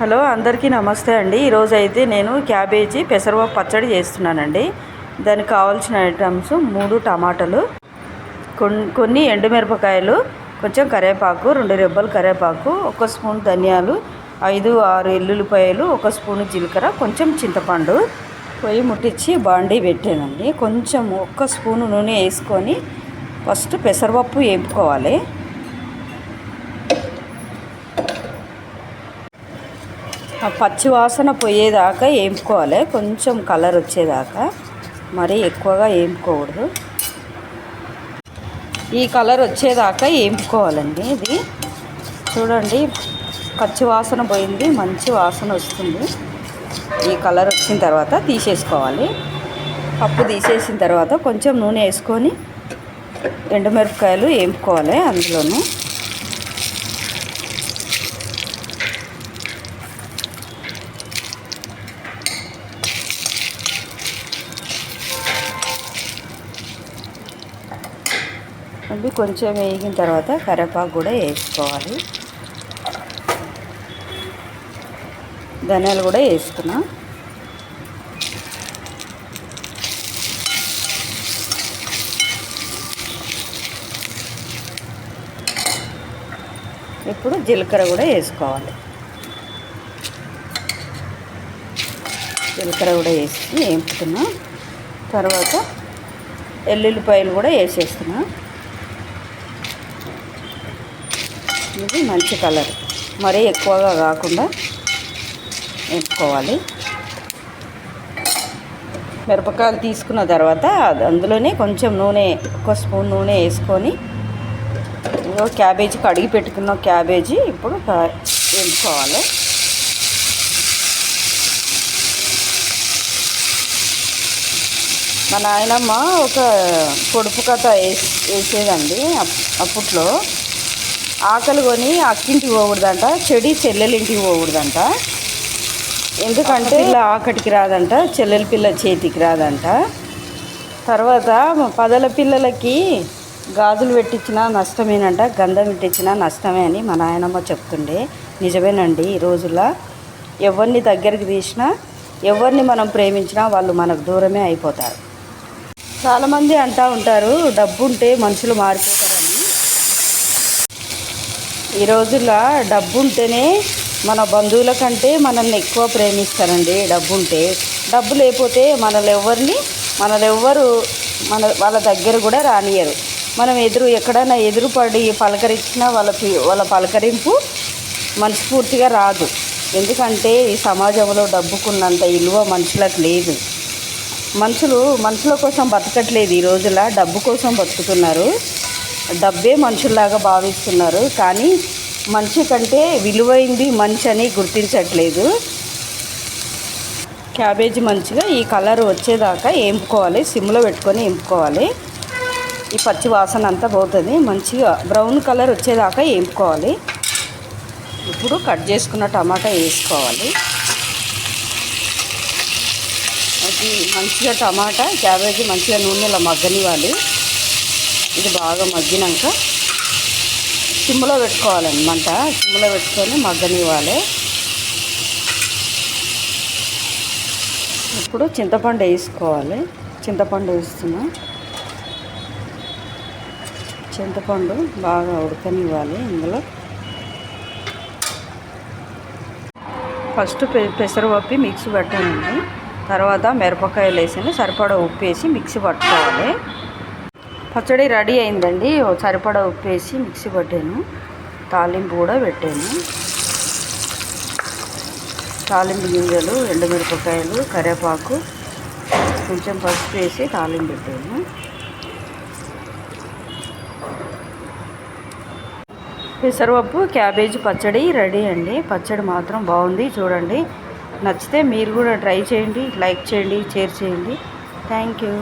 Hello అందరికీ నమస్తే అండి. ఈరోజు అయితే నేను క్యాబేజీ పెసరపప్పు పచ్చడి చేస్తున్నానండి. దానికి కావాల్సిన ఐటమ్స్ మూడు టమాటాలు కొన్ని కొన్ని ఎండుమిరపకాయలు కొంచెం కరివేపాకు రెండు రెబ్బలు కరివేపాకు ఒక స్పూన్ ధనియాలు ఐదు ఆరు ఎల్లుల్లిపాయలు ఒక స్పూన్ జీలకర్ర కొంచెం చింతపండు పొయ్యి ముట్టించి బాండీ పెట్టానండి. కొంచెం ఒక్క స్పూను నూనె వేసుకొని ఫస్ట్ పెసరపప్పు వేపుకోవాలి. పచ్చి వాసన పోయేదాకా వేపుకోవాలి కొంచెం కలర్ వచ్చేదాకా. మరీ ఎక్కువగా వేపుకోకూడదు ఈ కలర్ వచ్చేదాకా వేపుకోవాలండి ఇది? చూడండి పచ్చి వాసన పోయింది మంచి వాసన వస్తుంది. ఈ కలర్ వచ్చిన తర్వాత తీసేసుకోవాలి. పప్పు తీసేసిన తర్వాత కొంచెం నూనె వేసుకొని ఎండుమిరపకాయలు వేపుకోవాలి అందులోనూ? అవి కొంచెం వేగిన తర్వాత కరివేపాకు కూడా వేసుకోవాలి. ధనియాలు కూడా వేసుకున్నా. ఇప్పుడు జీలకర్ర కూడా వేసుకోవాలి. జీలకర్ర కూడా వేసి వేపుతున్నా. తర్వాత ఎల్లుల్లిపాయలు కూడా వేసేస్తున్నాను ఇది మంచి కలర్. మరీ ఎక్కువగా కాకుండా వేసుకోవాలి. మిరపకాయలు తీసుకున్న తర్వాత అందులోనే కొంచెం నూనె ఒక స్పూన్ నూనె వేసుకొని ఇదిగో క్యాబేజీ కడిగి పెట్టుకున్న క్యాబేజీ ఇప్పుడు వేసుకోవాలి. మా నాయనమ్మ ఒక పొడుపు కథ వేసేదండి అప్పట్లో. ఆకలి కొని అక్కింటికి పోకూడదంట చెడి చెల్లెలింటికి పోకూడదంట. ఎందుకంటే ఇలా ఆకటికి రాదంట చెల్లెల పిల్ల చేతికి రాదంట. తర్వాత పదల పిల్లలకి గాజులు పెట్టించినా నష్టమేనంట గంధం పెట్టించినా నష్టమే అని మా నాయనమ్మ చెప్తుండే. నిజమేనండి ఈ రోజుల్లో. ఎవరిని దగ్గరికి తీసినా ఎవరిని మనం ప్రేమించినా వాళ్ళు మనకు దూరమే అయిపోతారు. చాలామంది అంటూ ఉంటారు డబ్బు ఉంటే మనుషులు మారిపోతారు. ఈ రోజుల్లో డబ్బు ఉంటేనే మన బంధువుల కంటే మనల్ని ఎక్కువ ప్రేమిస్తారండి డబ్బు ఉంటే డబ్బు లేకపోతే మనల్ని ఎవరిని మనల్ని ఎవ్వరు మన వాళ్ళ దగ్గర కూడా రానియరు మనం ఎదురు ఎక్కడైనా ఎదురుపడి పలకరించినా వాళ్ళ వాళ్ళ పలకరింపు మనస్ఫూర్తిగా రాదు. ఎందుకంటే ఈ సమాజంలో డబ్బుకున్నంత విలువ మనుషులకు లేదు. మనుషులు మనుషుల కోసం బతకట్లేదు ఈ రోజుల డబ్బు కోసం బతుకుతున్నారు. డబ్బే మనుషుల్లాగా భావిస్తున్నారు. కానీ మనిషి కంటే విలువైంది మంచి అని గుర్తించట్లేదు. క్యాబేజీ మంచిగా ఈ కలర్ వచ్చేదాకా వేపుకోవాలి సిమ్లో పెట్టుకొని వేపుకోవాలి ఈ పచ్చి వాసన అంతా పోతుంది. మంచిగా బ్రౌన్ కలర్ వచ్చేదాకా వేపుకోవాలి ఇప్పుడు కట్ చేసుకున్న టమాటా వేసుకోవాలి. అది మంచిగా టమాటా క్యాబేజీ మంచిగా నూనెలో మగ్గనివ్వాలి. ఇది బాగా మగ్గినాక సిమ్లో పెట్టుకోవాలన్నమాట సిమ్లో పెట్టుకొని మగ్గనివ్వాలి. ఇప్పుడు చింతపండు వేసుకోవాలి. చింతపండు వేస్తున్నా. చింతపండు బాగా ఉడకనివ్వాలి ఇందులో. ఫస్ట్ పె పెసరపప్పి మిక్సీ పెట్టానండి తర్వాత మిరపకాయలు వేసి సరిపడా ఉప్పు వేసి మిక్సీ పట్టుకోవాలి. పచ్చడి రెడీ అయిందండి. సరిపడా ఉప్పు వేసి మిక్సీ పట్టాను. తాలింపు కూడా పెట్టాను. తాలింపు గింజలు ఎండుమిరపకాయలు కరివేపాకు కొంచెం పసుపు వేసి తాలింపు పెట్టాను. పెసరపప్పు క్యాబేజీ పచ్చడి రెడీ అండి. పచ్చడి మాత్రం బాగుంది. చూడండి. నచ్చితే మీరు కూడా ట్రై చేయండి. లైక్ చేయండి షేర్ చేయండి. Thank you.